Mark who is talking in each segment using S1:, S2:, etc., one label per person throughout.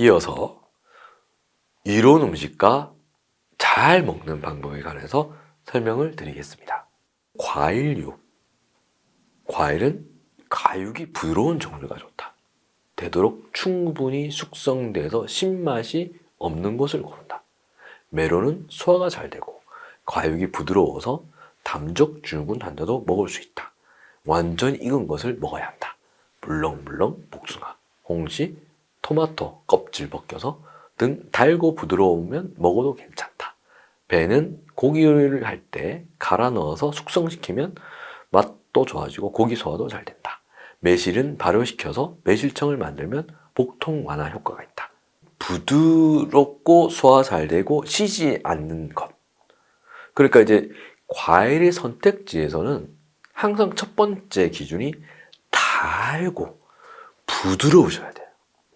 S1: 이어서 이론 음식과 잘 먹는 방법에 관해서 설명을 드리겠습니다. 과일류. 과일은 가육이 부드러운 종류가 좋다. 되도록 충분히 숙성돼서 신맛이 없는 것을 고른다. 메론은 소화가 잘 되고 과육이 부드러워서 담적증후군 환자도 먹을 수 있다. 완전히 익은 것을 먹어야 한다. 물렁물렁 복숭아, 홍시, 토마토 껍질 벗겨서 등 달고 부드러우면 먹어도 괜찮다. 배는 고기 요리를 할 때 갈아 넣어서 숙성시키면 맛도 좋아지고 고기 소화도 잘 된다. 매실은 발효시켜서 매실청을 만들면 복통 완화 효과가 있다. 부드럽고 소화 잘 되고 쉬지 않는 것. 그러니까 이제 과일의 선택지에서는 항상 첫 번째 기준이 달고 부드러우셔야 돼요.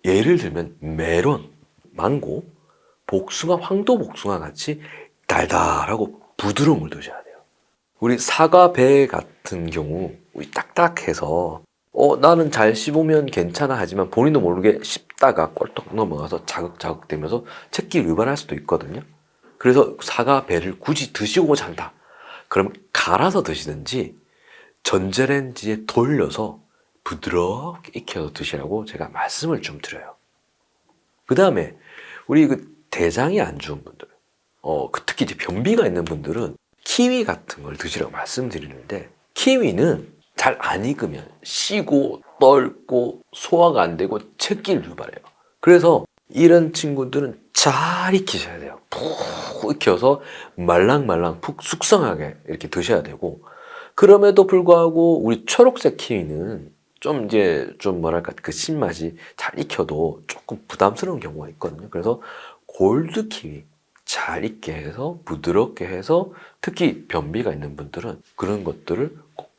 S1: 예를 들면 메론, 망고, 복숭아, 황도 복숭아 같이 달달하고 부드러운 걸 드셔야 돼요. 우리 사과 배 같은 경우 우리 딱딱해서 어 나는 잘 씹으면 괜찮아 하지만 본인도 모르게 씹다가 꼴떡 넘어가서 자극자극되면서 채끼를 유발할 수도 있거든요. 그래서 사과 배를 굳이 드시고 잔다. 그럼 갈아서 드시든지 전자레인지에 돌려서 부드럽게 익혀서 드시라고 제가 말씀을 좀 드려요. 그 다음에 우리 그 대장이 안 좋은 분들, 어, 그 특히 이제 변비가 있는 분들은 키위 같은 걸 드시라고 말씀드리는데 키위는 잘 안 익으면 쉬고 떫고 소화가 안 되고 채기를 유발해요. 그래서 이런 친구들은 잘 익히셔야 돼요. 푹 익혀서 말랑말랑 푹 숙성하게 이렇게 드셔야 되고 그럼에도 불구하고 우리 초록색 키위는 좀 이제 좀 뭐랄까 그 신맛이 잘 익혀도 조금 부담스러운 경우가 있거든요. 그래서 골드 키위 잘 익게 해서 부드럽게 해서 특히 변비가 있는 분들은 그런 것들을 꼭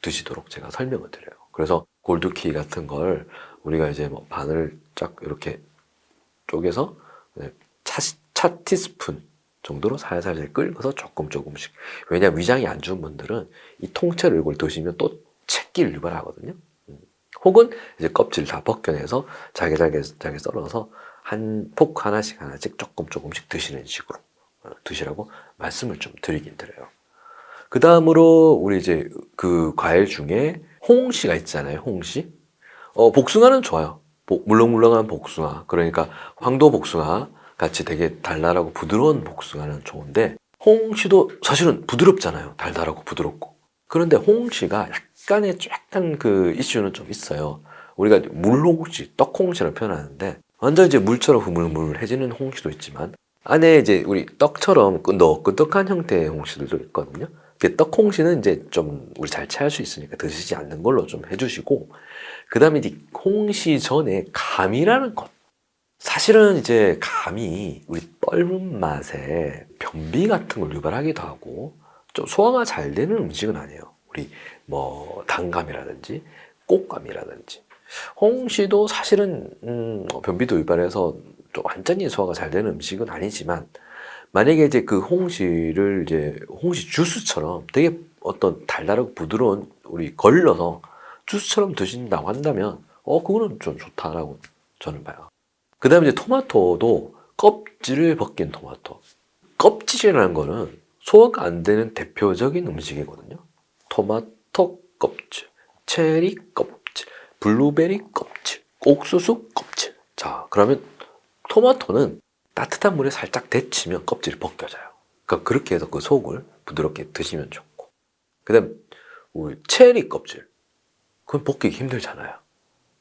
S1: 드시도록 제가 설명을 드려요. 그래서 골드 키위 같은 걸 우리가 이제 뭐 바늘 쫙 이렇게 쪼개서 차, 차 티스푼 정도로 살살살 끓여서 조금 조금씩 왜냐 위장이 안 좋은 분들은 이 통째로 이걸 드시면 또 채기를 유발하거든요. 음. 혹은 이제 껍질 다 벗겨내서 잘게 잘게 잘게 썰어서 한 폭 하나씩 하나씩 조금 조금씩 드시는 식으로 어, 드시라고 말씀을 좀 드리긴 드려요. 그 다음으로 우리 이제 그 과일 중에 홍시가 있잖아요. 홍시. 어, 복숭아는 좋아요. 복- 물렁물렁한 복숭아. 그러니까 황도 복숭아 같이 되게 달달하고 부드러운 복숭아는 좋은데 홍시도 사실은 부드럽잖아요. 달달하고 부드럽고. 그런데 홍시가 약간의 약간 그 이슈는 좀 있어요. 우리가 물홍시, 떡홍시를 표현하는데 완전 이제 물처럼 흐물흐물해지는 홍시도 있지만 안에 이제 우리 떡처럼 끈덕끈덕한 형태의 홍시들도 있거든요. 그 떡홍시는 이제 좀 우리 잘 체할 수 있으니까 드시지 않는 걸로 좀 해주시고 그 다음에 이제 홍시 전에 감이라는 것 사실은 이제 감이 우리 떫은 맛에 변비 같은 걸 유발하기도 하고 좀 소화가 잘 되는 음식은 아니에요. 우리 뭐 단감이라든지 꽃감이라든지 홍시도 사실은 음, 변비도 유발해서 좀 완전히 소화가 잘 되는 음식은 아니지만 만약에 이제 그 홍시를 이제 홍시 주스처럼 되게 어떤 달달하고 부드러운 우리 걸러서 주스처럼 드신다고 한다면 어 그거는 좀 좋다라고 저는 봐요. 그 다음에 이제 토마토도 껍질을 벗긴 토마토. 껍질이라는 거는 소화가 안 되는 대표적인 음식이거든요. 토마토 껍질, 체리 껍질, 블루베리 껍질, 옥수수 껍질. 자, 그러면 토마토는 따뜻한 물에 살짝 데치면 껍질이 벗겨져요. 그러니까 그렇게 해서 그 속을 부드럽게 드시면 좋고. 그 다음, 우리 체리 껍질. 그건 벗기기 힘들잖아요.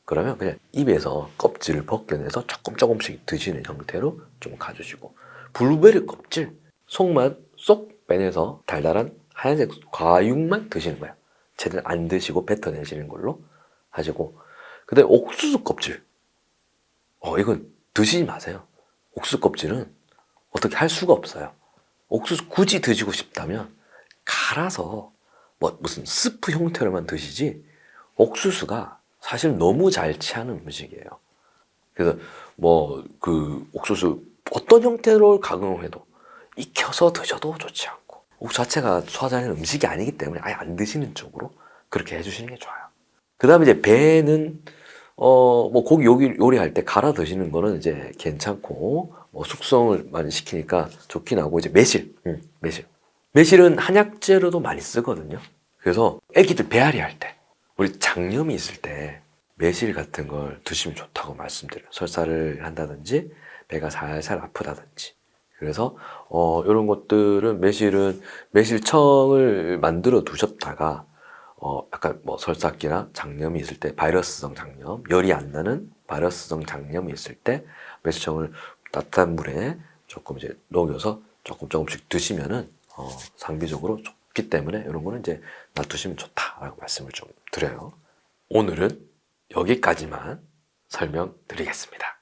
S1: 그러면 그냥 입에서 껍질을 벗겨내서 조금 조금씩 드시는 형태로 좀 가주시고 블루베리 껍질 속만 쏙 빼내서 달달한 하얀색 과육만 드시는 거예요. 제대로 안 드시고 뱉어내시는 걸로 하시고 그다음에 옥수수 껍질 어 이건 드시지 마세요. 옥수수 껍질은 어떻게 할 수가 없어요. 옥수수 굳이 드시고 싶다면 갈아서 뭐 무슨 스프 형태로만 드시지 옥수수가 사실 너무 잘 취하는 음식이에요. 그래서 뭐 그 옥수수 어떤 형태로 가공해도 익혀서 드셔도 좋지 않고 옥수수 자체가 소화자는 음식이 아니기 때문에 아예 안 드시는 쪽으로 그렇게 해주시는 게 좋아요. 그 다음에 이제 배는 어, 뭐 고기 요리, 요리할 때 갈아 드시는 거는 이제 괜찮고, 뭐 숙성을 많이 시키니까 좋긴 하고, 이제 매실, 음, 매실. 매실은 한약재로도 많이 쓰거든요. 그래서 애기들 배앓이 할 때, 우리 장염이 있을 때 매실 같은 걸 드시면 좋다고 말씀드려요. 설사를 한다든지, 배가 살살 아프다든지. 그래서 어, 이런 것들은 매실은 매실청을 만들어 두셨다가 어, 약간 뭐 설사기나 장염이 있을 때 바이러스성 장염, 열이 안 나는 바이러스성 장염이 있을 때 매실청을 따뜻한 물에 조금 이제 녹여서 조금 조금씩 드시면은 어, 상비적으로 좋기 때문에 이런 거는 이제 놔두시면 좋다라고 말씀을 좀 드려요. 오늘은 여기까지만 설명드리겠습니다.